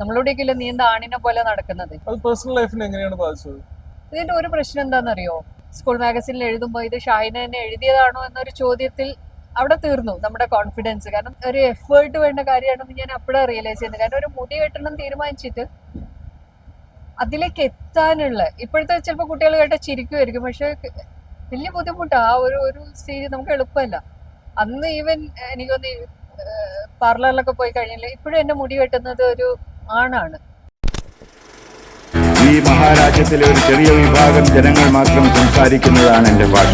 നമ്മളോടേക്കില്ല നീ എന്താ ആണിനെ പോലെ നടക്കുന്നത്? അത് പേഴ്സണൽ ലൈഫിനെ എങ്ങനെയാണ് ബാധിച്ചത്? ഇതിന്റെ ഒരു പ്രശ്നം എന്താണെന്നറിയോ? സ്കൂൾ മാഗസിനിൽ എഴുതുമ്പോൾ ഇത് ഷാഹിന തന്നെ എഴുതിയതാണോ എന്നൊരു ചോദ്യത്തിൽ അവിടെ തീർന്നു നമ്മുടെ കോൺഫിഡൻസ് കാരണം ഒരു എഫേർട്ട് വേണ്ട കാര്യമാണെന്ന് ഞാൻ അപ്പോഴാണ് റിയലൈസ് ചെയ്യുന്നത്. കാരണം ഒരു മുടി വെട്ടണം തീരുമാനിച്ചിട്ട് അതിലേക്ക് എത്താനുള്ള ഇപ്പോഴത്തെ ചിലപ്പോൾ കുട്ടികൾ കേട്ട ചിരിക്കുമായിരിക്കും പക്ഷെ വലിയ ബുദ്ധിമുട്ടാ. ആ ഒരു ഒരു സ്റ്റേജ് നമുക്ക് എളുപ്പമല്ല. അന്ന് ഈവൻ എനിക്കൊന്ന് പാർലറിലൊക്കെ പോയി കഴിഞ്ഞില്ല ഇപ്പോഴും എന്നെ മുടി വെട്ടുന്നത് ഒരു ആണാണ്. ഈ മഹാരാജ്യത്തിലെ ഒരു ചെറിയ വിഭാഗം ജനങ്ങൾ മാത്രം സംസാരിക്കുന്നതാണ് എന്റെ ഭാഷ.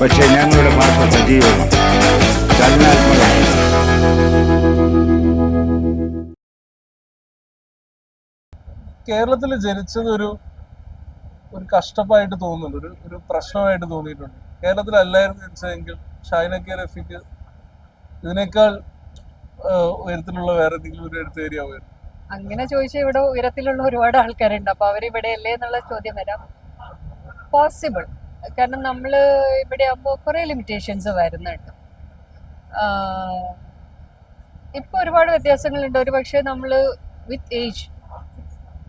പക്ഷേ ഞങ്ങളുടെ ഭാഷ സജീവമാണ്. ചലനാത്മകമാണ്. കേരളത്തിൽ ജനിച്ചത് ഒരു ഒരു കഷ്ടപ്പായിട്ട് തോന്നുന്നുണ്ട്. ഒരു ഒരു പ്രശ്നമായിട്ട് തോന്നിയിട്ടുണ്ട്. കേരളത്തിലല്ലായിരുന്നു ജനിച്ചതെങ്കിൽ ഷൈനക്കെ റഫിക്ക് ഇതിനേക്കാൾ ഉയരത്തിലുള്ള വേറെ എന്തെങ്കിലും ഒരു അങ്ങനെ ചോദിച്ചാൽ ഇവിടെ ഉയരത്തിലുള്ള ഒരുപാട് ആൾക്കാരുണ്ട്. അപ്പൊ അവർ ഇവിടെ അല്ലേ എന്നുള്ള ചോദ്യം വരാം. പോസിബിൾ കാരണം നമ്മൾ ഇവിടെ ആകുമ്പോൾ കുറെ ലിമിറ്റേഷൻസ് വരുന്നുണ്ട്. ഇപ്പൊ ഒരുപാട് വ്യത്യാസങ്ങളുണ്ട്. ഒരു പക്ഷേ നമ്മൾ with age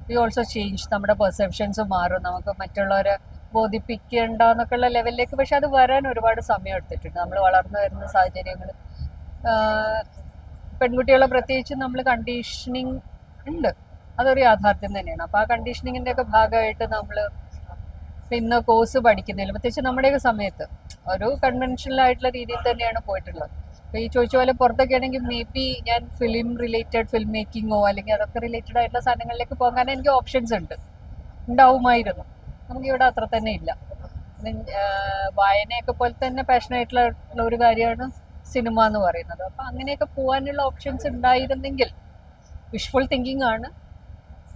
we also change നമ്മുടെ പെർസെപ്ഷൻസ് മാറും. നമുക്ക് മറ്റുള്ളവരെ ബോധിപ്പിക്കേണ്ട എന്നൊക്കെയുള്ള ലെവലിലേക്ക് പക്ഷെ അത് വരാൻ ഒരുപാട് സമയം എടുത്തിട്ടുണ്ട്. നമ്മൾ വളർന്നു വരുന്ന സാഹചര്യങ്ങൾ പെൺകുട്ടികളെ പ്രത്യേകിച്ച് നമ്മൾ കണ്ടീഷനിങ് ഉണ്ട്. അതൊരു യാഥാർത്ഥ്യം തന്നെയാണ്. അപ്പൊ ആ കണ്ടീഷനിങ്ങിന്റെ ഒക്കെ ഭാഗമായിട്ട് നമ്മൾ പിന്നെ കോഴ്സ് പഠിക്കുന്നതിൽ പ്രത്യേകിച്ച് നമ്മുടെയൊക്കെ സമയത്ത് ഒരു കൺവെൻഷനൽ ആയിട്ടുള്ള രീതിയിൽ തന്നെയാണ് പോയിട്ടുള്ളത്. അപ്പൊ ഈ ചോദിച്ച പോലെ പുറത്തൊക്കെ ആണെങ്കിൽ മേ ബി ഞാൻ ഫിലിം റിലേറ്റഡ് ഫിലിം മേക്കിങ്ങോ അല്ലെങ്കിൽ അതൊക്കെ റിലേറ്റഡ് ആയിട്ടുള്ള സാധനങ്ങളിലേക്ക് പോകാൻ എനിക്ക് ഓപ്ഷൻസ് ഉണ്ട്. ഉണ്ടാവുമായിരുന്നു. നമുക്ക് ഇവിടെ അത്ര തന്നെ ഇല്ല. വായനയൊക്കെ പോലെ തന്നെ പാഷനായിട്ടുള്ള ഒരു കാര്യമാണ്. സിനിമ എന്ന് പറയുന്നത്. അപ്പൊ അങ്ങനെയൊക്കെ പോകാനുള്ള ഓപ്ഷൻസ് ഉണ്ടായിരുന്നെങ്കിൽ വിഷ്വൽ തിങ്കിങ് ആണ്.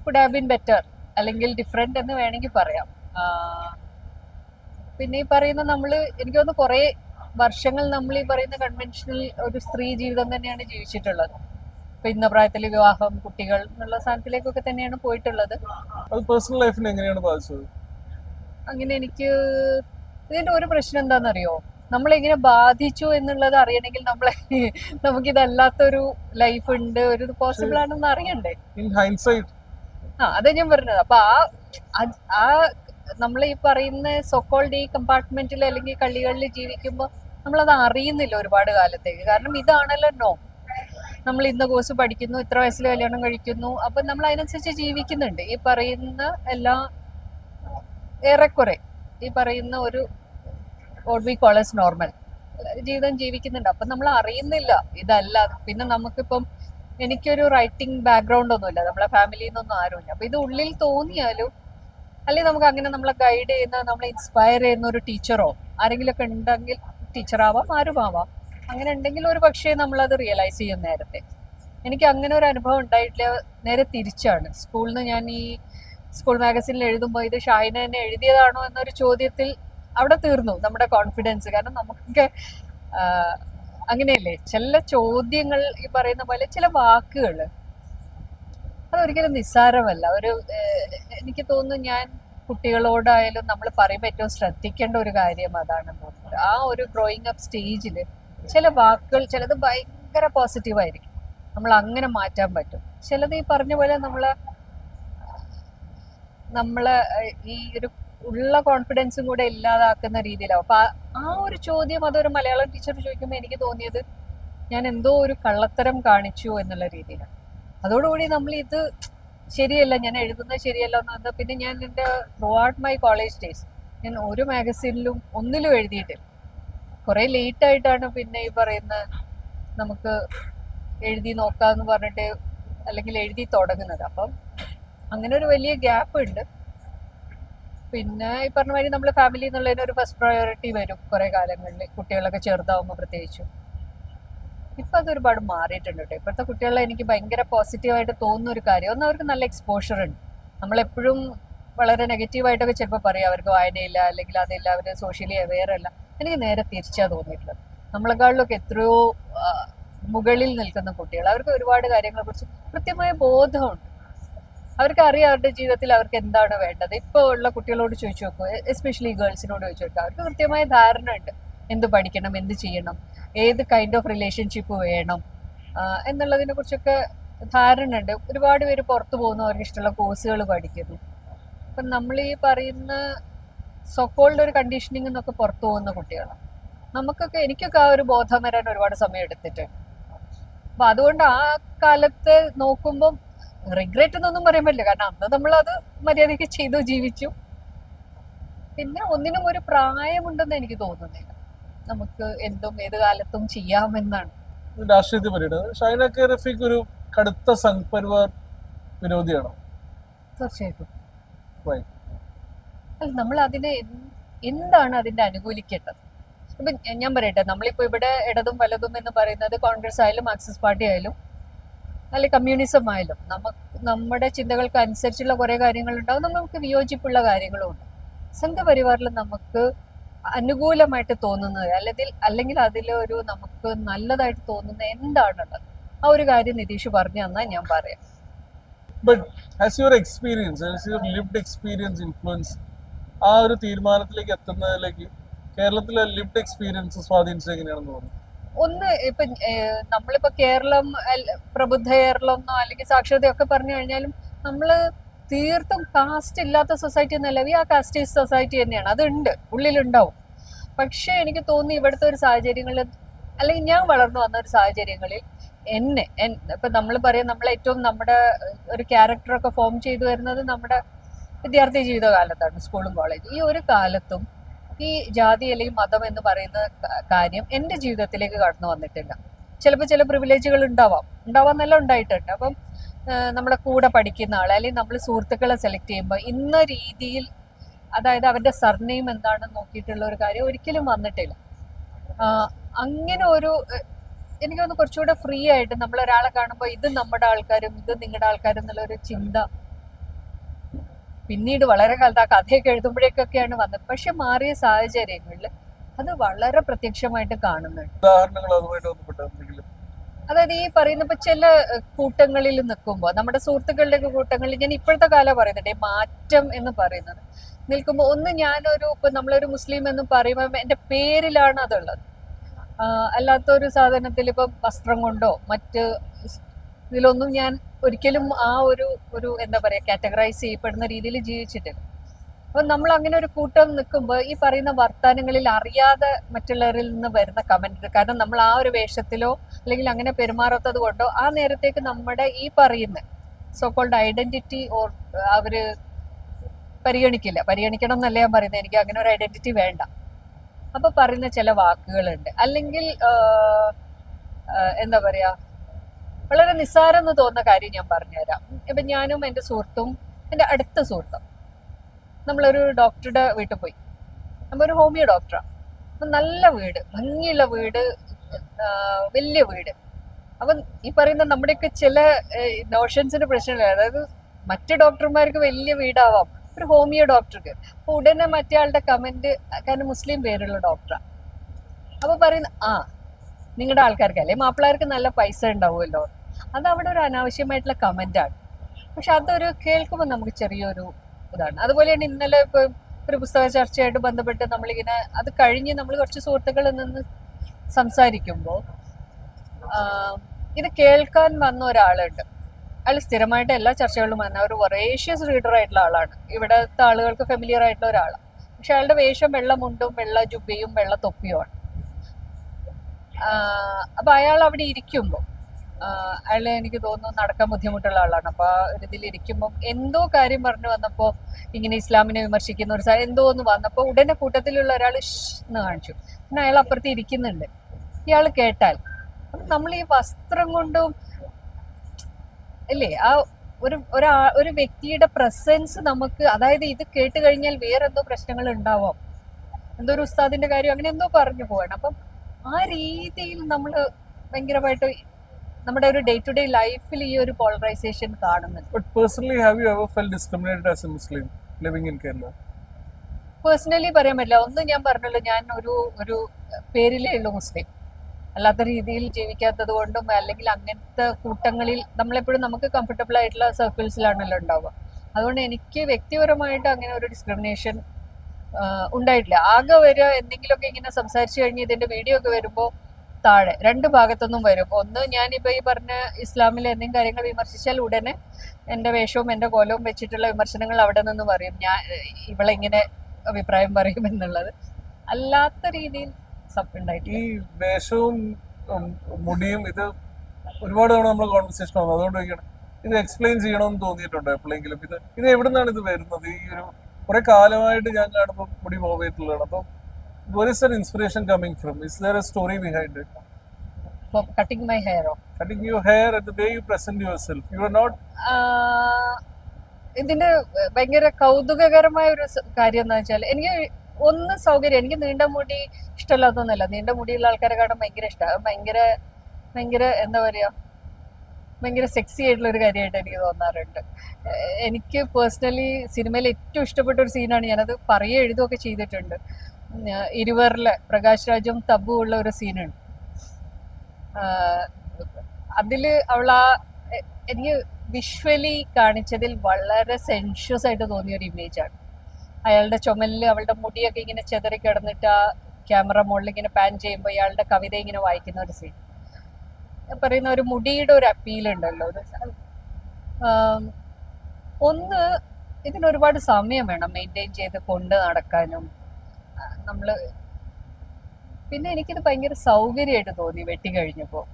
കുഡ് ഹാവ് ബിൻ ബെറ്റർ അല്ലെങ്കിൽ ഡിഫറെന്റ് എന്ന് വേണമെങ്കിൽ പറയാം. പിന്നെ ഈ പറയുന്ന നമ്മൾ എനിക്ക് തോന്നുന്നു കുറേ വർഷങ്ങൾ നമ്മൾ ഈ പറയുന്ന കൺവെൻഷണൽ ഒരു സ്ത്രീ ജീവിതം തന്നെയാണ് ജീവിച്ചിട്ടുള്ളത്. ഇപ്പൊ ഇന്ന പ്രായത്തിൽ വിവാഹം കുട്ടികൾ എന്നുള്ള സ്ഥാനത്തിലേക്കൊക്കെ തന്നെയാണ് പോയിട്ടുള്ളത്. പേഴ്സണൽ ലൈഫിനെ എങ്ങനെയാണ് ബാധിച്ചത്? അങ്ങനെ എനിക്ക് ഇതിന്റെ ഒരു പ്രശ്നം എന്താണെന്നറിയോ? നമ്മളെങ്ങനെ ബാധിച്ചു എന്നുള്ളത് അറിയണമെങ്കിൽ നമ്മളെ നമുക്ക് നമുക്കിതല്ലാത്തൊരു ലൈഫ് ഉണ്ട് ഒരു പോസിബിൾ ആണെന്ന് അറിയണ്ടേ? ആ അതാ ഞാൻ പറഞ്ഞത്. അപ്പൊ ആ ആ നമ്മൾ ഈ പറയുന്ന സൊക്കോൾഡ് ഡി കമ്പാർട്ട്മെന്റിൽ അല്ലെങ്കിൽ കള്ളികളിൽ ജീവിക്കുമ്പോൾ നമ്മളത് അറിയുന്നില്ല ഒരുപാട് കാലത്തേക്ക്. കാരണം ഇതാണല്ലോ നോ നമ്മൾ ഇന്ന കോഴ്സ് പഠിക്കുന്നു ഇത്ര വയസ്സിൽ കല്യാണം കഴിക്കുന്നു. അപ്പൊ നമ്മൾ അതിനനുസരിച്ച് ജീവിക്കുന്നുണ്ട്. ഈ പറയുന്ന എല്ലാ ഏറെക്കുറെ ഈ പറയുന്ന ഒരു what we call as normal ജീവിതം ജീവിക്കുന്നുണ്ട്. അപ്പം നമ്മൾ അറിയുന്നില്ല. ഇതല്ല. പിന്നെ നമുക്കിപ്പം എനിക്കൊരു റൈറ്റിംഗ് ബാക്ക്ഗ്രൗണ്ട് ഒന്നുമില്ല. നമ്മളെ ഫാമിലിയിൽ നിന്നൊന്നും ആരുമില്ല. അപ്പം ഇത് ഉള്ളിൽ തോന്നിയാലും അല്ലെങ്കിൽ നമുക്ക് അങ്ങനെ നമ്മളെ ഗൈഡ് ചെയ്യുന്ന നമ്മളെ ഇൻസ്പയർ ചെയ്യുന്ന ഒരു ടീച്ചറോ ആരെങ്കിലും ഒക്കെ ഉണ്ടെങ്കിൽ ടീച്ചറാവാം ആരുമാവാം അങ്ങനെ ഉണ്ടെങ്കിൽ ഒരു പക്ഷേ നമ്മളത് റിയലൈസ് ചെയ്യും നേരത്തെ. എനിക്ക് അങ്ങനെ ഒരു അനുഭവം ഉണ്ടായിട്ടില്ല. നേരെ തിരിച്ചാണ്. സ്കൂളിൽ നിന്ന് ഞാൻ ഈ സ്കൂൾ മാഗസിനിൽ എഴുതുമ്പോൾ ഇത് ഷാഹിന എന്നെ എഴുതിയതാണോ എന്നൊരു ചോദ്യത്തിൽ അവിടെ തീർന്നു നമ്മുടെ കോൺഫിഡൻസ് കാരണം നമുക്ക് അങ്ങനെയല്ലേ? ചില ചോദ്യങ്ങൾ ഈ പറയുന്ന പോലെ ചില വാക്കുകൾ അതൊരിക്കലും നിസ്സാരമല്ല. ഒരു എനിക്ക് തോന്നുന്നു ഞാൻ കുട്ടികളോടായാലും നമ്മൾ പറയുമ്പോൾ ഏറ്റവും ശ്രദ്ധിക്കേണ്ട ഒരു കാര്യം അതാണെന്ന് തോന്നുന്നത്. ആ ഒരു ഗ്രോയിങ് അപ്പ് സ്റ്റേജിൽ ചില വാക്കുകൾ ചിലത് ഭയങ്കര പോസിറ്റീവായിരിക്കും നമ്മൾ അങ്ങനെ മാറ്റാൻ പറ്റും. ചിലത് ഈ പറഞ്ഞ പോലെ നമ്മൾ നമ്മൾ ഈ ഒരു ഉള്ള കോൺഫിഡൻസും കൂടെ ഇല്ലാതാക്കുന്ന രീതിയിലാവും. അപ്പൊ ആ- ഒരു ചോദ്യം അതൊരു മലയാളം ടീച്ചർ ചോദിക്കുമ്പോൾ എനിക്ക് തോന്നിയത് ഞാൻ എന്തോ ഒരു കള്ളത്തരം കാണിച്ചു എന്നുള്ള രീതിയിലാണ്. അതോടുകൂടി നമ്മൾ ഇത് ശരിയല്ല ഞാൻ എഴുതുന്നത് ശരിയല്ല എന്ന് പിന്നെ ഞാൻ എന്റെ throughout my college days ഞാൻ ഒരു മാഗസീനിലും ഒന്നിലും എഴുതിയിട്ടില്ല. കുറെ ലേറ്റ് ആയിട്ടാണ് പിന്നെ ഈ പറയുന്ന നമുക്ക് എഴുതി നോക്കാന്ന് പറഞ്ഞിട്ട് അല്ലെങ്കിൽ എഴുതി തുടങ്ങുന്നത്. അപ്പം അങ്ങനെ ഒരു വലിയ ഗ്യാപ്പ് ഉണ്ട്. പിന്നെ ഈ പറഞ്ഞ മാതിരി നമ്മൾ ഫാമിലി എന്നുള്ളതിന് ഒരു ഫസ്റ്റ് പ്രയോറിറ്റി വരും കുറെ കാലങ്ങളിൽ കുട്ടികളൊക്കെ ചെറുതാവുമ്പോൾ പ്രത്യേകിച്ചും. ഇപ്പൊ അത് ഒരുപാട് മാറിയിട്ടുണ്ട് കേട്ടോ. ഇപ്പോഴത്തെ കുട്ടികളെ എനിക്ക് ഭയങ്കര പോസിറ്റീവായിട്ട് തോന്നുന്ന ഒരു കാര്യം ഒന്ന് അവർക്ക് നല്ല എക്സ്പോഷർ ഉണ്ട്. നമ്മളെപ്പോഴും വളരെ നെഗറ്റീവായിട്ടൊക്കെ ചിലപ്പോൾ പറയും അവർക്ക് വായനയില്ല അല്ലെങ്കിൽ അതില്ല അവർ സോഷ്യലി അവെയർ അല്ല. എനിക്ക് നേരെ തിരിച്ചാ തോന്നിയിട്ടുള്ളത്. നമ്മളെക്കാളിലൊക്കെ എത്രയോ മുകളിൽ നിൽക്കുന്ന കുട്ടികൾ അവർക്ക് ഒരുപാട് കാര്യങ്ങളെ കുറിച്ച് കൃത്യമായ ബോധമുണ്ട്. അവർക്ക് അറിയാം അവരുടെ ജീവിതത്തിൽ അവർക്ക് എന്താണ് വേണ്ടത്. ഇപ്പോൾ ഉള്ള കുട്ടികളോട് ചോദിച്ചു നോക്കുക എസ്പെഷ്യലി ഗേൾസിനോട് ചോദിച്ചു നോക്കുക അവർക്ക് കൃത്യമായ ധാരണ ഉണ്ട്. എന്ത് പഠിക്കണം എന്ത് ചെയ്യണം ഏത് കൈൻഡ് ഓഫ് റിലേഷൻഷിപ്പ് വേണം എന്നുള്ളതിനെ കുറിച്ചൊക്കെ ധാരണ ഉണ്ട്. ഒരുപാട് പേര് പുറത്തു പോകുന്നു അവർക്ക് ഇഷ്ടമുള്ള കോഴ്സുകൾ പഠിക്കുന്നു. അപ്പം നമ്മൾ ഈ പറയുന്ന സൊക്കോൾഡ് ഒരു കണ്ടീഷനിങ് എന്നൊക്കെ പുറത്തു പോകുന്ന കുട്ടികളാണ്. നമുക്കൊക്കെ എനിക്കൊക്കെ ആ ഒരു ബോധം വരാൻ ഒരുപാട് സമയം എടുത്തിട്ടുണ്ട്. അപ്പൊ അതുകൊണ്ട് ആ കാലത്തെ നോക്കുമ്പം റിഗ്രറ്റ് എന്നൊന്നും പറയാൻ പറ്റില്ല. കാരണം അന്ന് നമ്മൾ അത് മര്യാദയ്ക്ക് ചെയ്തു ജീവിച്ചു. പിന്നെ ഒന്നിനും ഒരു പ്രായമുണ്ടെന്ന് എനിക്ക് തോന്നുന്നില്ല. നമുക്ക് എന്തും ഏത് കാലത്തും ചെയ്യാമെന്നാണ്. രാഷ്ട്രീയത്തിൽ പറയുന്നത്. ഷൈന കെ റഫീഖ് ഒരു കടുത്ത സംഘ് പരിവാർ വിരോധിയാണോ? തീർച്ചയായിട്ടും? അല്ല നമ്മൾ അതിനെ എന്താണ് അതിന്റെ അനുകൂലിക്കേണ്ടത്? ഇപ്പൊ ഞാൻ പറയട്ടെ നമ്മളിപ്പോ ഇവിടെ ഇടതും വലതും എന്ന് പറയുന്നത് കോൺഗ്രസ് ആയാലും മാർക്സിസ്റ്റ് പാർട്ടി ആയാലും അല്ലെങ്കിൽ കമ്മ്യൂണിസം ആയാലും നമുക്ക് നമ്മുടെ ചിന്തകൾക്ക് അനുസരിച്ചുള്ള കുറെ കാര്യങ്ങളുണ്ടാവും. നമുക്ക് വിയോജിപ്പുള്ള കാര്യങ്ങളും ഉണ്ട്. സംഘപരിവാറിൽ നമുക്ക് അനുകൂലമായിട്ട് തോന്നുന്നത് അല്ലെങ്കിൽ അല്ലെങ്കിൽ അതിലൊരു നമുക്ക് നല്ലതായിട്ട് തോന്നുന്ന എന്താണുള്ളത്? ആ ഒരു കാര്യം നിതീഷ് പറഞ്ഞു തന്നാൽ ഞാൻ പറയാം. ആ ഒരു തീരുമാനത്തിലേക്ക് എത്തുന്നതിലേക്ക് കേരളത്തിലെ ലിവ്ഡ് എക്സ്പീരിയൻസ് സ്വാധീനിച്ചത് എങ്ങനെയാണെന്ന് തോന്നുന്നു? ഒന്ന് ഇപ്പൊ നമ്മളിപ്പോ കേരളം പ്രബുദ്ധ കേരളം എന്നോ അല്ലെങ്കിൽ സാക്ഷരതയൊക്കെ പറഞ്ഞു കഴിഞ്ഞാലും നമ്മൾ തീർത്തും കാസ്റ്റ് ഇല്ലാത്ത സൊസൈറ്റി എന്നല്ല ആ കാസ്റ്റേജ് സൊസൈറ്റി തന്നെയാണ്. അതുണ്ട്. ഉള്ളിലുണ്ടാവും. പക്ഷെ എനിക്ക് തോന്നി ഇവിടുത്തെ ഒരു സാഹചര്യങ്ങളിൽ അല്ലെങ്കിൽ ഞാൻ വളർന്നു വന്ന ഒരു സാഹചര്യങ്ങളിൽ എന്നെ ഇപ്പൊ നമ്മൾ പറയാം നമ്മൾ ഏറ്റവും നമ്മുടെ ഒരു ക്യാരക്ടറൊക്കെ ഫോം ചെയ്തു വരുന്നത് നമ്മുടെ വിദ്യാർത്ഥി ജീവിത കാലത്താണ് സ്കൂളും കോളേജും ഈ ഒരു കാലത്തും ഈ ജാതി അല്ലെങ്കിൽ മതം എന്ന് പറയുന്ന കാര്യം എന്റെ ജീവിതത്തിലേക്ക് കടന്നു വന്നിട്ടില്ല. ചിലപ്പോൾ ചില പ്രിവിലേജുകൾ ഉണ്ടാവാം. ഉണ്ടാവാന്നല്ല ഉണ്ടായിട്ടുണ്ട്. അപ്പം നമ്മളെ കൂടെ പഠിക്കുന്ന ആൾ അല്ലെങ്കിൽ നമ്മൾ സുഹൃത്തുക്കളെ സെലക്ട് ചെയ്യുമ്പോൾ ഇന്ന രീതിയിൽ അതായത് അവരുടെ സർനെയിം എന്താണെന്ന് നോക്കിയിട്ടുള്ള ഒരു കാര്യം ഒരിക്കലും വന്നിട്ടില്ല. അങ്ങനെ ഒരു എനിക്കൊന്ന് കുറച്ചുകൂടെ ഫ്രീ ആയിട്ട് നമ്മൾ ഒരാളെ കാണുമ്പോൾ ഇത് നമ്മുടെ ആൾക്കാരും ഇത് നിങ്ങളുടെ ആൾക്കാരും എന്നുള്ള ഒരു ചിന്ത പിന്നീട് വളരെ കാലത്ത് ആ കഥയൊക്കെ എഴുതുമ്പോഴേക്കൊക്കെയാണ് വന്നത്. പക്ഷെ മാറിയ സാഹചര്യങ്ങളിൽ അത് വളരെ പ്രത്യക്ഷമായിട്ട് കാണുന്നുണ്ട്. അതായത് ഈ പറയുന്ന ഇപ്പൊ ചില കൂട്ടങ്ങളിൽ നിൽക്കുമ്പോൾ നമ്മുടെ സുഹൃത്തുക്കളുടെ ഒക്കെ കൂട്ടങ്ങളിൽ ഞാൻ ഇപ്പോഴത്തെ കാലം പറയുന്നുണ്ട്. മാറ്റം എന്ന് പറയുന്നത് നിൽക്കുമ്പോൾ ഒന്ന് ഞാനൊരു ഇപ്പൊ നമ്മളൊരു മുസ്ലിം എന്ന് പറയുമ്പോൾ എന്റെ പേരിലാണ് അതുള്ളത്. അല്ലാത്തൊരു സാധനത്തിൽ ഇപ്പം വസ്ത്രം കൊണ്ടോ മറ്റ് ഇതിലൊന്നും ഞാൻ ഒരിക്കലും ആ ഒരു ഒരു എന്താ പറയാ കാറ്റഗറൈസ് ചെയ്യപ്പെടുന്ന രീതിയിൽ ജീവിച്ചിട്ടില്ല. അപ്പൊ നമ്മൾ അങ്ങനെ ഒരു കൂട്ടം നിൽക്കുമ്പോൾ ഈ പറയുന്ന വർത്തമാനങ്ങളിൽ അറിയാതെ മറ്റുള്ളവരിൽ നിന്ന് വരുന്ന കമന്റ് കാരണം നമ്മൾ ആ ഒരു വേഷത്തിലോ അല്ലെങ്കിൽ അങ്ങനെ പെരുമാറാത്തത് കൊണ്ടോ ആ നേരത്തേക്ക് നമ്മുടെ ഈ പറയുന്ന സോക്കോൾഡ് ഐഡന്റിറ്റി ഓർ അവർ പരിഗണിക്കില്ല. പരിഗണിക്കണം എന്നല്ല ഞാൻ പറയുന്നത്. എനിക്ക് അങ്ങനെ ഒരു ഐഡന്റിറ്റി വേണ്ട. അപ്പൊ പറയുന്ന ചില വാക്കുകളുണ്ട്. അല്ലെങ്കിൽ എന്താ പറയാ വളരെ നിസ്സാരം എന്ന് തോന്നുന്ന കാര്യം ഞാൻ പറഞ്ഞുതരാം. ഇപ്പൊ ഞാനും എന്റെ സുഹൃത്തും എന്റെ അടുത്ത സുഹൃത്തും നമ്മളൊരു ഡോക്ടറുടെ വീട്ടിൽ പോയി. നമ്മ ഒരു ഹോമിയോ ഡോക്ടറാണ് അപ്പൊ നല്ല വീട് ഭംഗിയുള്ള വീട് വലിയ വീട്. അപ്പം ഈ പറയുന്ന നമ്മുടെയൊക്കെ ചില നോഷൻസിന്റെ പ്രശ്നമില്ല. അതായത് മറ്റ് ഡോക്ടർമാർക്ക് വലിയ വീടാവാം. ഒരു ഹോമിയോ ഡോക്ടർക്ക്. അപ്പൊ ഉടനെ മറ്റേ ആളുടെ കമന്റ് കാരണം മുസ്ലിം പേരുള്ള ഡോക്ടറാണ് അപ്പൊ പറയുന്ന ആ നിങ്ങളുടെ ആൾക്കാർക്ക് അല്ലെ? മാപ്പിളാർക്ക് നല്ല പൈസ ഉണ്ടാവുമല്ലോ. അത് അവിടെ ഒരു അനാവശ്യമായിട്ടുള്ള കമന്റ് ആണ്. പക്ഷെ അതൊരു കേൾക്കുമ്പോൾ നമുക്ക് ചെറിയൊരു ഇതാണ്. അതുപോലെ തന്നെ ഇന്നലെ ഇപ്പൊ ഒരു പുസ്തക ചർച്ചയായിട്ട് ബന്ധപ്പെട്ട് നമ്മളിങ്ങനെ അത് കഴിഞ്ഞ് നമ്മൾ കുറച്ച് സുഹൃത്തുക്കളിൽ നിന്ന് സംസാരിക്കുമ്പോൾ ഇത് കേൾക്കാൻ വന്ന ഒരാളുണ്ട്. അയാൾ സ്ഥിരമായിട്ട് എല്ലാ ചർച്ചകളിലും വന്ന ഒരു വറേഷ്യസ് റീഡർ ആയിട്ടുള്ള ആളാണ്. ഇവിടുത്തെ ആളുകൾക്ക് ഫെമിലിയർ ആയിട്ടുള്ള ഒരാളാണ്. പക്ഷെ അയാളുടെ വേഷം വെള്ള മുണ്ടും വെള്ള ജുബിയും വെള്ള തൊപ്പിയുമാണ്. ആഹ് അപ്പൊ അയാൾ അവിടെ ഇരിക്കുമ്പോൾ അയാൾ എനിക്ക് തോന്നുന്നു നടക്കാൻ ബുദ്ധിമുട്ടുള്ള ആളാണ്. അപ്പൊ ആ ഒരു ഇതിൽ ഇരിക്കുമ്പോൾ എന്തോ കാര്യം പറഞ്ഞു വന്നപ്പോ ഇങ്ങനെ ഇസ്ലാമിനെ വിമർശിക്കുന്ന ഒരു എന്തോ ഒന്ന് വന്നപ്പോ ഉടനെ കൂട്ടത്തിലുള്ള ഒരാൾ എന്ന് കാണിച്ചു. പിന്നെ അയാൾ അപ്പുറത്ത് ഇരിക്കുന്നുണ്ട്. ഇയാൾ കേട്ടാൽ നമ്മൾ ഈ വസ്ത്രം കൊണ്ടും അല്ലേ ആ ഒരു ഒരാ ഒരു വ്യക്തിയുടെ പ്രസൻസ് നമുക്ക് അതായത് ഇത് കേട്ട് കഴിഞ്ഞാൽ വേറെ എന്തോ പ്രശ്നങ്ങൾ ഉണ്ടാവാം. എന്തോ ഒരു ഉസ്താദിന്റെ കാര്യം അങ്ങനെ എന്തോ പറഞ്ഞു പോവാണ്. അപ്പം ആ രീതിയിൽ നമ്മൾ ഭയങ്കരമായിട്ട് നമ്മുടെ ഒരു ഡേ ടു ഡേ ലൈഫിൽ ഈ ഒരു പോളറൈസേഷൻ കാണുന്നുണ്ട് but personally have you ever felt discriminated as a Muslim living in Kerala personally പറയാൻ പറ്റില്ല. ഒന്ന് ഞാൻ പറഞ്ഞല്ലോ ഞാൻ ഒരു ഒരു പേരിലേ ഉള്ളൂ മുസ്ലിം അല്ലാത്ത രീതിയിൽ ജീവിക്കാത്തത് കൊണ്ടും അല്ലെങ്കിൽ അങ്ങനത്തെ കൂട്ടങ്ങളിൽ നമ്മളെപ്പോഴും നമുക്ക് കംഫർട്ടബിൾ ആയിട്ടുള്ള സർക്കിൾസിലാണല്ലോ ഉണ്ടാവുക. അതുകൊണ്ട് എനിക്ക് വ്യക്തിപരമായിട്ട് അങ്ങനെ ഒരു ഡിസ്ക്രിമിനേഷൻ ഉണ്ടായിട്ടില്ല. ആകെ വരിക എന്തെങ്കിലുമൊക്കെ ഇങ്ങനെ സംസാരിച്ചു കഴിഞ്ഞ് ഇതിന്റെ വീഡിയോ ഒക്കെ വരുമ്പോൾ താഴെ രണ്ട് ഭാഗത്തൊന്നും വരും. ഒന്ന് ഞാനിപ്പോ ഈ പറഞ്ഞ ഇസ്ലാമിലെ എന്തെങ്കിലും കാര്യങ്ങൾ വിമർശിച്ചാൽ ഉടനെ എന്റെ വേഷവും എന്റെ കോലവും വെച്ചിട്ടുള്ള വിമർശനങ്ങൾ അവിടെ നിന്ന് പറയും. ഞാൻ ഇവളെങ്ങനെ അഭിപ്രായം പറയും എന്നുള്ളത്. അല്ലാത്ത രീതിയിൽ ഈ വേഷവും മുടിയും ഇത് ഒരുപാട് തവണ നമ്മൾ കോൺവെർസേഷൻ അതുകൊണ്ട് ഇത് എക്സ്പ്ലെയിൻ ചെയ്യണമെന്ന് തോന്നിയിട്ടുണ്ടോ എപ്പോഴെങ്കിലും? ഇത് ഇത് എവിടുന്നാണ് ഇത് വരുന്നത്? ഈ ഒരു കുറെ കാലമായിട്ട് ഞാൻ കാണുമ്പോൾ മുടി പോവേറ്റുള്ളതാണ് അപ്പം what is inspiration inspiration coming from? Is there a story behind it? Cutting my ഹെയറോ cutting your hair and the way you present yourself. You are not ഇതിന്റെ ഭയങ്കര കൗതുകകരമായ ഒരു കാര്യം എന്ന് വെച്ചാൽ എനിക്ക് ഒന്ന് സൗകര്യം എനിക്ക് നീണ്ട മുടി ഇഷ്ടമല്ലാത്തൊന്നുമല്ല. നീണ്ട മുടിയുള്ള ആൾക്കാരെ കാണാൻ ഭയങ്കര ഇഷ്ടമാണ് ഭയങ്കര ഭയങ്കര എന്താ പറയാ ഭയങ്കര സെക്സി ആയിട്ടുള്ള ഒരു കാര്യമായിട്ട് എനിക്ക് തോന്നാറുണ്ട്. എനിക്ക് പേഴ്സണലി സിനിമയിൽ ഏറ്റവും ഇഷ്ടപ്പെട്ട ഒരു സീനാണ് ഞാനത് പറയുക എഴുതുകയൊക്കെ ചെയ്തിട്ടുണ്ട്. ഇരുവറിലെ പ്രകാശ് രാജും തബു ഉള്ള ഒരു സീനുണ്ട് അതിൽ അവൾ ആ എനിക്ക് വിഷ്വലി കാണിച്ചതിൽ വളരെ സെൻഷ്യസ് ആയിട്ട് തോന്നിയ ഒരു ഇമേജ് ആണ്. അയാളുടെ ചുമലിൽ അവളുടെ മുടിയൊക്കെ ഇങ്ങനെ ചെതറി കിടന്നിട്ട് ആ ക്യാമറ മുകളിൽ ഇങ്ങനെ പാൻ ചെയ്യുമ്പോൾ ഇയാളുടെ കവിത ഇങ്ങനെ വായിക്കുന്ന ഒരു സീൻ പറയുന്ന ഒരു മുടിയുടെ ഒരു അപ്പീൽ ഉണ്ടല്ലോ. ഒന്ന് ഇതിനൊരുപാട് സമയം വേണം മെയിന്റെയിൻ ചെയ്ത് കൊണ്ട് നടക്കാനും. നമ്മൾ പിന്നെ എനിക്കിത് ഭയങ്കര സൗകര്യമായിട്ട് തോന്നി വെട്ടി കഴിഞ്ഞപ്പോൾ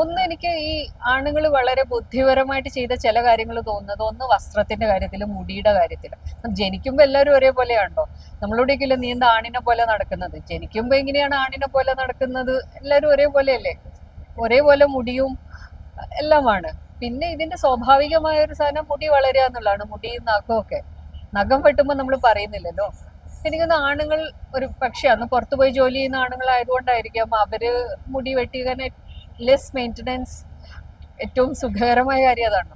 ഒന്ന് എനിക്ക് ഈ ആണുങ്ങൾ വളരെ ബുദ്ധിപരമായിട്ട് ചെയ്ത ചില കാര്യങ്ങൾ തോന്നുന്നത് ഒന്ന് വസ്ത്രത്തിന്റെ കാര്യത്തിലും മുടിയുടെ കാര്യത്തിലും. ജനിക്കുമ്പോൾ എല്ലാവരും ഒരേപോലെയാണല്ലോ നമ്മളോടേക്കില്ല നീ എന്താ ആണിനെ പോലെ നടക്കുന്നത്? ജനിക്കുമ്പോൾ എങ്ങനെയാണ് ആണിനെ പോലെ നടക്കുന്നത്? എല്ലാവരും ഒരേപോലെയല്ലേ? ഒരേപോലെ മുടിയും എല്ലാമാണ്. പിന്നെ ഇതിന്റെ സ്വാഭാവികമായ ഒരു സാധനം മുടി വളരുക എന്നുള്ളതാണ്. മുടിയും നഖവും ഒക്കെ. നഖം വെട്ടുമ്പോൾ നമ്മൾ പറയുന്നില്ലല്ലോ. എനിക്കൊന്ന് ആണുങ്ങൾ ഒരു പക്ഷെ അന്ന് പുറത്തു പോയി ജോലി ചെയ്യുന്ന ആണുങ്ങളായതുകൊണ്ടായിരിക്കാം അവർ മുടി വെട്ടിക്കാൻ ലെസ് മെയിന്റനൻസ് ഏറ്റവും സുഖകരമായ കാര്യം അതാണ്.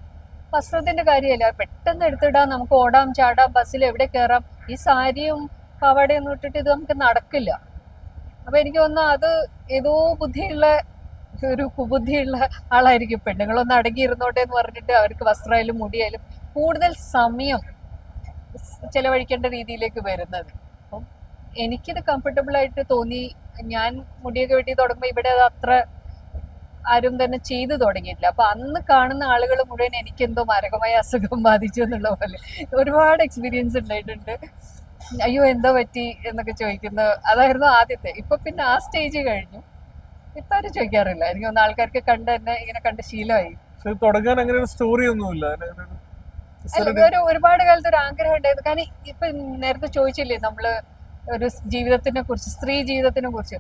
വസ്ത്രത്തിന്റെ കാര്യമല്ല പെട്ടെന്ന് എടുത്തിടാം നമുക്ക് ഓടാം ചാടാം ബസ്സിൽ എവിടെ കയറാം ഈ സാരിയും പാവാടയും ഇട്ടിട്ട് ഇത് നമുക്ക് നടക്കില്ല. അപ്പം എനിക്ക് തോന്നുന്നു അത് ഏതോ ബുദ്ധിയുള്ള ഒരു കുബുദ്ധിയുള്ള ആളായിരിക്കും. പെണ്ണുങ്ങളൊന്ന് അടങ്ങിയിരുന്നോട്ടെ എന്ന് പറഞ്ഞിട്ട് അവർക്ക് വസ്ത്രമായാലും മുടിയായാലും കൂടുതൽ സമയം ചെലവഴിക്കേണ്ട രീതിയിലേക്ക് വരുന്നത്. അപ്പം എനിക്കിത് കംഫർട്ടബിൾ ആയിട്ട് തോന്നി. ഞാൻ മുടിയൊക്കെ വെട്ടി തുടങ്ങുമ്പോൾ ഇവിടെ അത് അത്ര ആരും തന്നെ ചെയ്തു തുടങ്ങിയിട്ടില്ല. അപ്പൊ അന്ന് കാണുന്ന ആളുകൾ മുഴുവൻ എനിക്കെന്തോ മാരകമായ അസുഖം ബാധിച്ചു എന്നുള്ള പോലെ ഒരുപാട് എക്സ്പീരിയൻസ് ഉണ്ടായിട്ടുണ്ട്. അയ്യോ എന്തോ പറ്റി എന്നൊക്കെ ചോദിക്കുന്ന അതായിരുന്നു ആദ്യത്തെ. ഇപ്പൊ പിന്നെ ആ സ്റ്റേജ് കഴിഞ്ഞു. ഇപ്പൊ ആരും ചോദിക്കാറില്ല. എനിക്ക് ഒന്ന് ആൾക്കാർക്ക് കണ്ട് തന്നെ ഇങ്ങനെ കണ്ട് ശീലമായി. തുടങ്ങാൻ അങ്ങനെ ഒരു സ്റ്റോറി ഒന്നുമില്ല. ഒരു ഒരുപാട് കാലത്ത് ഒരു ആഗ്രഹം ഉണ്ടായിരുന്നു. കാരണം ഇപ്പൊ നേരത്തെ ചോദിച്ചില്ലേ നമ്മൾ ഒരു ജീവിതത്തിനെ കുറിച്ച് സ്ത്രീ ജീവിതത്തിനെ കുറിച്ച്.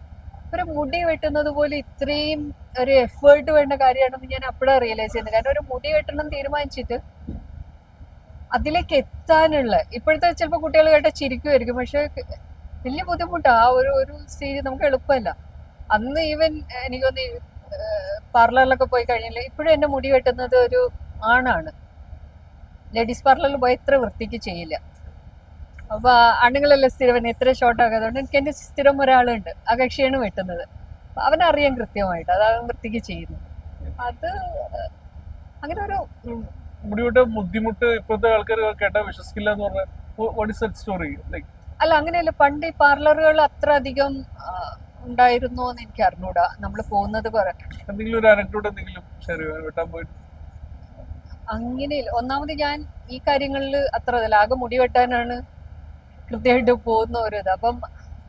ഒരു മുടി വെട്ടുന്നത് പോലെ ഇത്രയും ഒരു എഫേർട്ട് വേണ്ട കാര്യമാണെന്ന് ഞാൻ അപ്പോഴാണ് റിയലൈസ് ചെയ്യുന്നത്. കാരണം ഒരു മുടി വെട്ടണം തീരുമാനിച്ചിട്ട് അതിലേക്ക് എത്താനുള്ള ഇപ്പോഴത്തെ ചിലപ്പോൾ കുട്ടികൾ കേട്ട ചിരിക്കുമായിരിക്കും പക്ഷെ വലിയ ബുദ്ധിമുട്ടാണ് ആ ഒരു ഒരു സ്റ്റേജ് നമുക്ക് എളുപ്പമല്ല. അന്ന് ഈവൻ എനിക്കൊന്ന് പാർലറിലൊക്കെ പോയി കഴിഞ്ഞില്ല ഇപ്പോഴും എന്നെ മുടി വെട്ടുന്നത് ഒരു ആണാണ്. ലേഡീസ് പാർലറിൽ പോയി ഇത്ര വൃത്തിക്ക് ചെയ്യില്ല. അപ്പൊ ആണുങ്ങളെല്ലാം സ്ഥിരം എത്ര ഷോർട്ട് ആകാതുകൊണ്ട് എനിക്ക് എന്റെ സ്ഥിരം ഒരാളുണ്ട് ആ കക്ഷിയാണ് വെട്ടുന്നത്. അവനറിയാം കൃത്യമായിട്ട് അത് അവൻ വൃത്തിക്ക് ചെയ്യുന്നു. അത് അങ്ങനെ ഒരു മുടിയുടെ ബുദ്ധിമുട്ട് ഇപ്പോഴത്തെ ആൾക്കാർ കേട്ടാൽ വിശ്വസിക്കില്ല എന്ന് പറഞ്ഞാൽ സ്റ്റോറി ലൈക്ക് അല്ല അങ്ങനെയല്ല പണ്ട് ഈ പാർലറുകൾ അത്ര അധികം ഉണ്ടായിരുന്നോ എന്ന് എനിക്ക് അറിഞ്ഞൂടാ. നമ്മൾ പോകുന്നത് എന്തെങ്കിലും ഒരു അനക്ടോട്ട് എന്തെങ്കിലും ഷെയർ ചെയ്യാൻ വെട്ടാൻ പോയിട്ട്? അങ്ങനെയില്ല ഒന്നാമത് ഞാൻ ഈ കാര്യങ്ങളിൽ അത്ര അതല്ല ആകെ മുടി വെട്ടാനാണ് കൃത്യമായിട്ട് പോകുന്ന ഒരു ഇത്. അപ്പം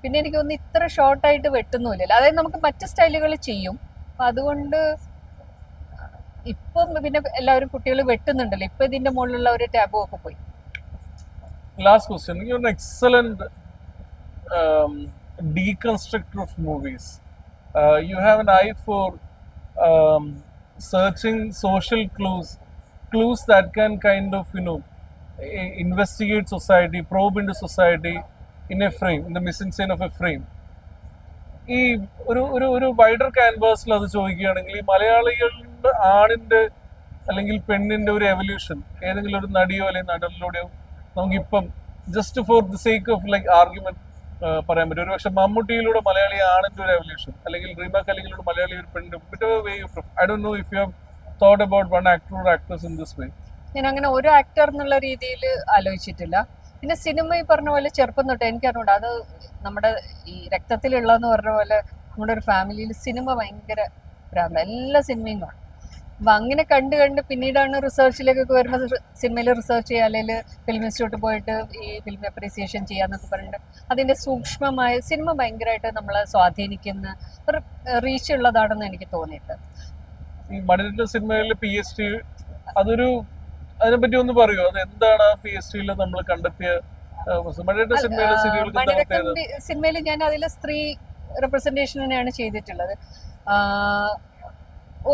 പിന്നെ എനിക്ക് തോന്നുന്നു ഇത്ര ഷോർട്ടായിട്ട് വെട്ടുന്നില്ല അതായത് നമുക്ക് മറ്റ് സ്റ്റൈലുകൾ ചെയ്യും. അപ്പം അതുകൊണ്ട് ഇപ്പം പിന്നെ എല്ലാവരും കുട്ടികൾ വെട്ടുന്നുണ്ടല്ലോ. ഇപ്പൊ ഇതിന്റെ മുകളിലുള്ള ഒരു ടാബും ഒക്കെ പോയി. Last question excellent um, deconstructor of movies. Uh, you have an eye for um, searching social clues clues that can kind investigate society probe into society in a frame in the missing scene of a frame. ഈ ഒരു ഒരു ഒരു wider ക്യാൻവാസിൽ അത് ചോദിക്കുകയാണെങ്കിൽ ഈ മലയാളികളുടെ ആണിന്റെ അല്ലെങ്കിൽ പെണ്ണിന്റെ ഒരു എവല്യൂഷൻ ഏതെങ്കിലും ഒരു നടിയോ അല്ലെങ്കിൽ നടനിലൂടെയോ നമുക്കിപ്പം just for the sake of like argument പറയാൻ പറ്റും. ഒരു പക്ഷെ മമ്മൂട്ടിയിലൂടെ മലയാളി ആണിന്റെ ഒരു എവല്യൂഷൻ അല്ലെങ്കിൽ റീമ കലിങ്ങിലൂടെ മലയാളി ഒരു പെണ്ണിന്റെ way I Dr know if you have thought about one actor actress in this way ഞാൻ അങ്ങനെ ഒരു ആക്ടർ എന്നുള്ള രീതിയിൽ ആലോചിച്ചിട്ടില്ല. പിന്നെ സിനിമ ഈ പറഞ്ഞ പോലെ ചെറുപ്പം തൊട്ട് എനിക്കറിഞ്ഞൂട. അത് നമ്മുടെ ഈ രക്തത്തിലുള്ളതെന്ന് പറഞ്ഞ പോലെ നമ്മുടെ ഒരു ഫാമിലിയിൽ സിനിമ ഭയങ്കര ഭ്രാന്ത എല്ലാ സിനിമയും കാണും. അപ്പൊ അങ്ങനെ കണ്ട് കണ്ട് പിന്നീടാണ് റിസർച്ചിലേക്കൊക്കെ വരുന്നത് സിനിമയിൽ റിസർച്ച് ചെയ്യുക. അല്ലെങ്കിൽ ഫിലിം ഇൻസ്റ്റിറ്റ്യൂട്ട് പോയിട്ട് ഈ ഫിലിം അപ്രീസിയേഷൻ ചെയ്യാന്നൊക്കെ പറഞ്ഞിട്ട് അതിന്റെ സൂക്ഷ്മമായ സിനിമ ഭയങ്കരമായിട്ട് നമ്മളെ സ്വാധീനിക്കുന്ന ഒരു റീച്ച് ഉള്ളതാണെന്ന് എനിക്ക് തോന്നിയിട്ട് ഈ മണിരത്ന സിനിമയിൽ പി എസ് ടി അതൊരു അതിനെപ്പറ്റി ഒന്ന് പറയോ. അത് എന്താണ് പി എസ് ടിയിൽ നമ്മൾ കണ്ടെത്തിയ ആ, സിനിമയിൽ ഞാൻ അതിൽ സ്ത്രീ റെപ്രസെന്റേഷൻ തന്നെയാണ് ചെയ്തിട്ടുള്ളത്.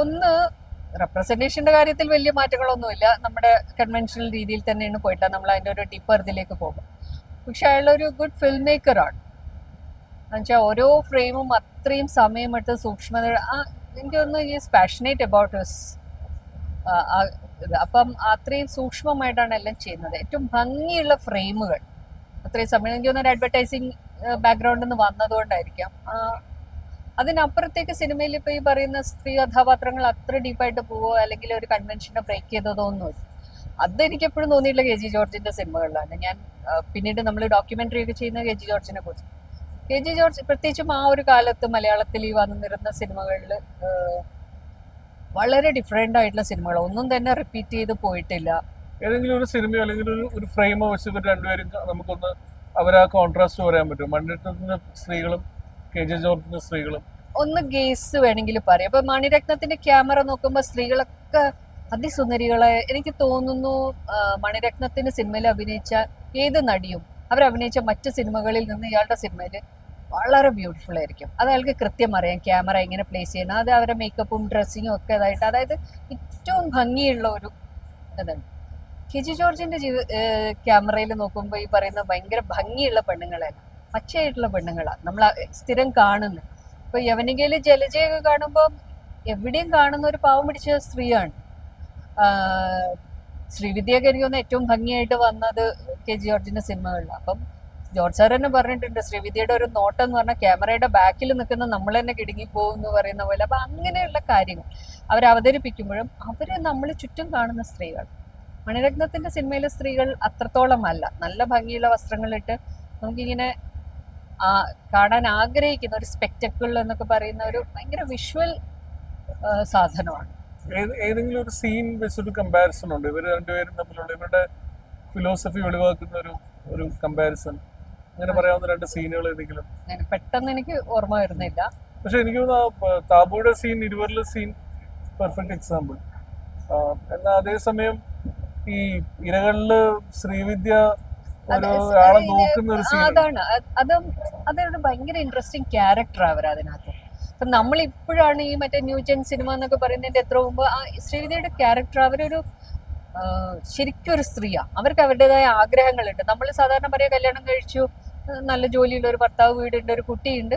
ഒന്ന് റെപ്രസെന്റേഷന്റെ കാര്യത്തിൽ വലിയ മാറ്റങ്ങളൊന്നുമില്ല. നമ്മുടെ കൺവെൻഷണൽ രീതിയിൽ തന്നെയാണ് പോയിട്ട് നമ്മൾ അതിന്റെ ഒരു ടിപ്പ് ഇതിലേക്ക് പോകും. പക്ഷെ അയാളൊരു ഗുഡ് ഫിൽം മേക്കറാണ് എന്നുവെച്ചാൽ ഓരോ ഫ്രെയിമും അത്രയും സമയമെടുത്ത് സൂക്ഷ്മത ആ എനിക്ക് തോന്നുന്നു ഈസ് പാഷനേറ്റ് അബൌട്ട് ഹിസ് അപ്പം അത്രയും സൂക്ഷ്മമായിട്ടാണ് എല്ലാം ചെയ്യുന്നത്. ഏറ്റവും ഭംഗിയുള്ള ഫ്രെയിമുകൾ. അത്രയും സമയം എനിക്ക് തോന്നുന്നു അഡ്വർടൈസിങ് ബാക്ക്ഗ്രൗണ്ടിൽ നിന്ന് വന്നതുകൊണ്ടായിരിക്കാം. അതിനപ്പുറത്തേക്ക് സിനിമയിൽ ഇപ്പൊ ഈ പറയുന്ന സ്ത്രീ കഥാപാത്രങ്ങൾ അത്ര ഡീപ്പായിട്ട് പോവോ അല്ലെങ്കിൽ ഒരു കൺവെൻഷനെ ബ്രേക്ക് ചെയ്തതോ ഒന്നും അത് എനിക്ക് എപ്പോഴും തോന്നിയില്ല കെ ജി ജോർജിന്റെ സിനിമകളിലാണ്. ഞാൻ പിന്നീട് നമ്മൾ ഡോക്യുമെന്ററി ഒക്കെ ചെയ്യുന്ന കെ ജി ജോർജിനെ കുറിച്ച്. കെ ജി ജോർജ് പ്രത്യേകിച്ചും ആ ഒരു കാലത്ത് മലയാളത്തിൽ ഈ വന്നിരുന്ന സിനിമകളിൽ വളരെ ഡിഫറെന്റ് ആയിട്ടുള്ള സിനിമകൾ ഒന്നും തന്നെ റിപ്പീറ്റ് ചെയ്ത് പോയിട്ടില്ല. ഏതെങ്കിലും ഒരു സിനിമയോ അല്ലെങ്കിൽ ഒരു ഒരു ഫ്രെയിമോ വെച്ച് ഇവർ രണ്ടുപേരും നമുക്കൊന്ന് നമുക്കൊന്ന് അവരാ കോൺട്രാസ്റ്റ് പറയാൻ പറ്റും. മണിരത്നത്തിന്റെ സ്ത്രീകളും കെ ജെ ജോർജിന്റെ സ്ത്രീകളും. ഒന്ന് ഗേസ് വേണമെങ്കിൽ പറയാം. അപ്പൊ മണിരത്നത്തിന്റെ ക്യാമറ നോക്കുമ്പോൾ സ്ത്രീകളൊക്കെ അതിസുന്ദരികളെ എനിക്ക് തോന്നുന്നു ആ, മണിരത്നത്തിന്റെ സിനിമയിൽ അഭിനയിച്ച ഏത് നടിയും അവരഭിനയിച്ച മറ്റ് സിനിമകളിൽ നിന്ന് ഇയാളുടെ സിനിമയിൽ വളരെ ബ്യൂട്ടിഫുൾ ആയിരിക്കും. അത് അയാൾക്ക് കൃത്യം അറിയാം. ക്യാമറ എങ്ങനെ പ്ലേസ് ചെയ്യണം. അത് അവരുടെ മേക്കപ്പും ഡ്രസ്സിങ്ങും ഒക്കെ ഇതായിട്ട് അതായത് ഏറ്റവും ഭംഗിയുള്ള ഒരു ഇതാണ്. കെജി ജോർജിന്റെ ജീവ ക്യാമറയിൽ നോക്കുമ്പോൾ ഈ പറയുന്ന ഭയങ്കര ഭംഗിയുള്ള പെണ്ണുങ്ങളല്ല പച്ചയായിട്ടുള്ള പെണ്ണുങ്ങളാണ് നമ്മൾ സ്ഥിരം കാണുന്നത്. ഇപ്പൊ യവനികയിൽ ജലജയൊക്കെ കാണുമ്പോൾ എവിടെയും കാണുന്ന ഒരു പാവം പിടിച്ച സ്ത്രീയാണ്. ശ്രീവിദ്യ എനിക്ക് ഏറ്റവും ഭംഗിയായിട്ട് വന്നത് കെ ജി ജോർജിന്റെ സിനിമകളിലാണ് അപ്പം ജോർജ് സാർ തന്നെ പറഞ്ഞിട്ടുണ്ട് ശ്രീവിദ്യയുടെ ഒരു നോട്ടം എന്ന് പറഞ്ഞാൽ ക്യാമറയുടെ ബാക്കിൽ നിൽക്കുന്ന നമ്മൾ തന്നെ കിടുങ്ങിപ്പോകും എന്ന് പറയുന്ന പോലെ. അപ്പൊ അങ്ങനെയുള്ള കാര്യങ്ങൾ അവർ അവതരിപ്പിക്കുമ്പോഴും അവർ നമ്മൾ ചുറ്റും കാണുന്ന സ്ത്രീകൾ. മണിരത്നത്തിന്റെ സിനിമയിലെ സ്ത്രീകൾ അത്രത്തോളം അല്ല. നല്ല ഭംഗിയുള്ള വസ്ത്രങ്ങളിട്ട് നമുക്കിങ്ങനെ കാണാൻ ആഗ്രഹിക്കുന്ന ഒരു സ്പെക്ടക്കിൾ എന്നൊക്കെ പറയുന്ന ഒരു ഭയങ്കര വിഷ്വൽ സാധനമാണ്. ഏതെങ്കിലും ഒരു സീൻ വെച്ചൊരു കമ്പാരിസൺ ഉണ്ട്? ഇവർ രണ്ടുപേരും ഇവരുടെ ഫിലോസഫി വെളിവാക്കുന്ന ഒരു ഒരു കമ്പാരിസൺ അങ്ങനെ പറയാവുന്ന രണ്ട് സീനുകൾ ഏതെങ്കിലും? അങ്ങനെ പെട്ടെന്ന് എനിക്ക് ഓർമ്മ വരുന്നില്ല. പക്ഷെ എനിക്ക് തോന്നുന്നു താബുയുടെ സീൻ ഇരുവരിലെ സീൻ പെർഫെക്റ്റ് എക്സാമ്പിൾ എന്നാൽ അതേസമയം ഈ ഇരകളിൽ ശ്രീവിദ്യ ഒരാളെ നോക്കുന്ന ഒരു സീൻ അതാണ്. അത് അത് അതൊരു ഭയങ്കര ഇൻട്രസ്റ്റിംഗ് ക്യാരക്ടർ അവർ അതിനകത്ത്. അപ്പൊ നമ്മൾ ഇപ്പോഴാണ് ഈ മറ്റേ ന്യൂ ജെൻ സിനിമ എന്നൊക്കെ പറയുന്നതിന്റെ എത്ര മുമ്പ് ആ ശ്രീവിദ്യയുടെ ക്യാരക്ടർ അവരൊരു ശരിക്കും ഒരു സ്ത്രീയാണ് അവർക്ക് അവരുടേതായ ആഗ്രഹങ്ങളുണ്ട്. നമ്മൾ സാധാരണ പറയുക കല്യാണം കഴിച്ചു നല്ല ജോലിയുള്ള ഒരു ഭർത്താവ് വീടുണ്ട് ഒരു കുട്ടിയുണ്ട്.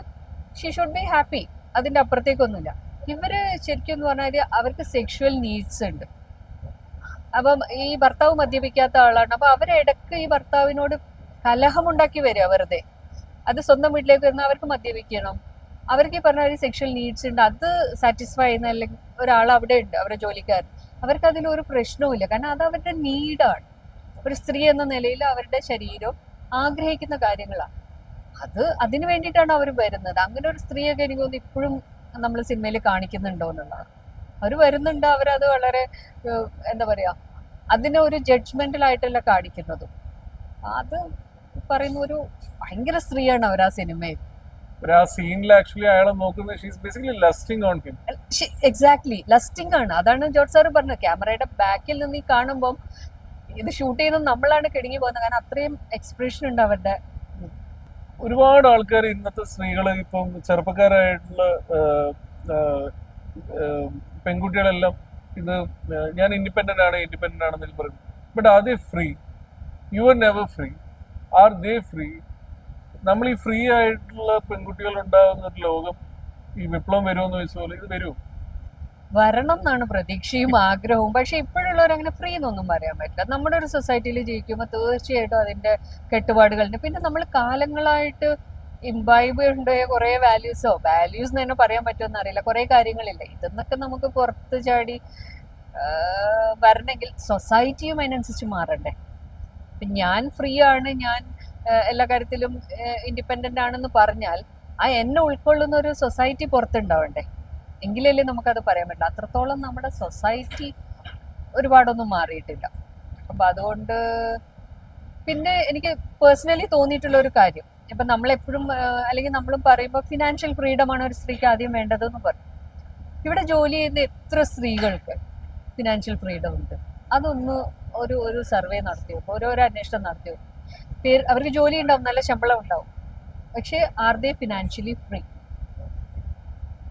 ഷീ ഷുഡ് ബി ഹാപ്പി അതിന്റെ അപ്പുറത്തേക്കൊന്നുമില്ല. ഇവർ ശരിക്കും എന്ന് പറഞ്ഞാൽ അവർക്ക് സെക്ഷുവൽ നീഡ്സ് ഉണ്ട്. അപ്പം ഈ ഭർത്താവ് മദ്യപിക്കാത്ത ആളാണ്. അപ്പൊ അവരിടക്ക് ഈ ഭർത്താവിനോട് കലഹമുണ്ടാക്കി വരിക വെറുതെ. അത് സ്വന്തം വീട്ടിലേക്ക് വരുന്ന അവർക്ക് മദ്യപിക്കണം. അവർക്ക് ഈ പറഞ്ഞ ഒരു സെക്ഷൽ നീഡ്സ് ഉണ്ട്. അത് സാറ്റിസ്ഫൈ ചെയ്യുന്ന അല്ലെങ്കിൽ ഒരാൾ അവിടെ ഉണ്ട് അവരുടെ ജോലിക്കാരൻ അവർക്ക് അതിലൊരു പ്രശ്നവുമില്ല. കാരണം അത് അവരുടെ നീഡാണ്. ഒരു സ്ത്രീ എന്ന നിലയിൽ അവരുടെ ശരീരം ആഗ്രഹിക്കുന്ന കാര്യങ്ങളാണ് അത് അതിന് വേണ്ടിയിട്ടാണ് അവർ വരുന്നത്. അങ്ങനെ ഒരു സ്ത്രീയൊക്കെ എനിക്ക് തോന്നുന്നു ഇപ്പോഴും നമ്മൾ സിനിമയിൽ കാണിക്കുന്നുണ്ടോ എന്നുള്ളതാണ്. അവർ വരുന്നുണ്ട് അവരത് വളരെ എന്താ പറയാ അതിനെ ഒരു ജഡ്ജ്മെന്റൽ ആയിട്ടല്ല കാണിക്കുന്നതും. അത് പറയുന്ന ഒരു ഭയങ്കര സ്ത്രീയാണ് അവർ ആ സിനിമയിൽ. ആ സീനിൽ ആക്ച്വലി അയാളെ നോക്കുന്നത് she's basically lusting on him exactly lusting ആണ്. അതാണ് ജോർജ് സാർ പറഞ്ഞത്. ക്യാമറയുടെ ബാക്കിൽ നിന്ന് ഈ കാണുമ്പോൾ ഇത് ഷൂട്ട് ചെയ്യുന്നത് നമ്മളാണ് കിടുങ്ങി പോകുന്നത്. കാരണം അത്രയും എക്സ്പ്രഷൻ ഉണ്ട് അവരുടെ. ഒരുപാട് ആൾക്കാർ ഇന്നത്തെ സ്ത്രീകൾ ഇപ്പം ചെറുപ്പക്കാരായിട്ടുള്ള പെൺകുട്ടികളെല്ലാം ഇത് ഞാൻ ഇൻഡിപെൻഡന്റ് ആണ് ഇൻഡിപെൻഡന്റ് ആണെന്ന് പറയും. But are they free you are never free are they free നമ്മൾ ഈ ഫ്രീ ആയിട്ടുള്ള പെൺകുട്ടികൾ ഉണ്ടാകുന്ന ഒരു ലോകം ഈ വിപ്ലവം വരുമെന്ന് ചോദിച്ച പോലെ ഇത് വരുമോ? വരണം എന്നാണ് പ്രതീക്ഷയും ആഗ്രഹവും. പക്ഷെ ഇപ്പോഴുള്ളവർ അങ്ങനെ ഫ്രീ എന്നൊന്നും പറയാൻ പറ്റില്ല. നമ്മുടെ ഒരു സൊസൈറ്റിയിൽ ജീവിക്കുമ്പോൾ തീർച്ചയായിട്ടും അതിന്റെ കെട്ടുപാടുകളുണ്ട്. പിന്നെ നമ്മൾ കാലങ്ങളായിട്ട് ഇംബൈബ് ഉണ്ടായ കുറെ വാല്യൂസോ വാല്യൂസ് എന്ന് തന്നെ പറയാൻ പറ്റുമെന്ന് അറിയില്ല. കുറെ കാര്യങ്ങളില്ല. ഇതെന്നൊക്കെ നമുക്ക് പുറത്ത് ചാടി വരണമെങ്കിൽ സൊസൈറ്റിയും അതിനനുസരിച്ച് മാറണ്ടേ? ഞാൻ ഫ്രീ ആണ്. ഞാൻ എല്ലാ കാര്യത്തിലും ഇൻഡിപെൻഡന്റ് ആണെന്ന് പറഞ്ഞാൽ ആ എന്നെ ഉൾക്കൊള്ളുന്ന ഒരു സൊസൈറ്റി പുറത്തുണ്ടാവണ്ടേ? എങ്കിലല്ലേ നമുക്കത് പറയാൻ പറ്റില്ല അത്രത്തോളം നമ്മുടെ സൊസൈറ്റി ഒരുപാടൊന്നും മാറിയിട്ടില്ല. അപ്പൊ അതുകൊണ്ട് പിന്നെ എനിക്ക് പേഴ്സണലി തോന്നിയിട്ടുള്ള ഒരു കാര്യം. ഇപ്പൊ നമ്മളെപ്പോഴും അല്ലെങ്കിൽ നമ്മളും പറയുമ്പോൾ ഫിനാൻഷ്യൽ ഫ്രീഡം ആണ് ഒരു സ്ത്രീക്ക് ആദ്യം വേണ്ടതെന്ന് പറയും. ഇവിടെ ജോലി ചെയ്യുന്ന എത്ര സ്ത്രീകൾക്ക് ഫിനാൻഷ്യൽ ഫ്രീഡം ഉണ്ട്? അതൊന്ന് ഒരു ഒരു സർവേ നടത്തിയോ? ഓരോരോ അന്വേഷണം നടത്തിയോ? അവർക്ക് ജോലി ഉണ്ടാവും നല്ല ശമ്പളം ഉണ്ടാവും. പക്ഷെ ആർ ദേ ഫിനാൻഷ്യലി ഫ്രീ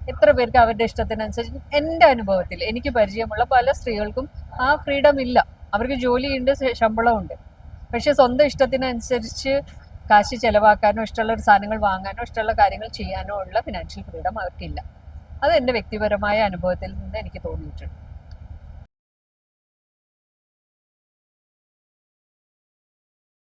എത്ര പേർക്ക് അവരുടെ ഇഷ്ടത്തിനനുസരിച്ച് എന്റെ അനുഭവത്തിൽ എനിക്ക് പരിചയമുള്ള പല സ്ത്രീകൾക്കും ആ ഫ്രീഡം ഇല്ല. അവർക്ക് ജോലിയുണ്ട് ശമ്പളം ശമ്പളമുണ്ട് പക്ഷെ സ്വന്തം ഇഷ്ടത്തിനനുസരിച്ച് കാശ് ചിലവാക്കാനോ ഇഷ്ടമുള്ള സാധനങ്ങൾ വാങ്ങാനോ ഇഷ്ടമുള്ള കാര്യങ്ങൾ ചെയ്യാനോ ഉള്ള ഫിനാൻഷ്യൽ ഫ്രീഡം അവർക്കില്ല. അത് എന്റെ വ്യക്തിപരമായ അനുഭവത്തിൽ നിന്ന് എനിക്ക് തോന്നിയിട്ടുണ്ട്.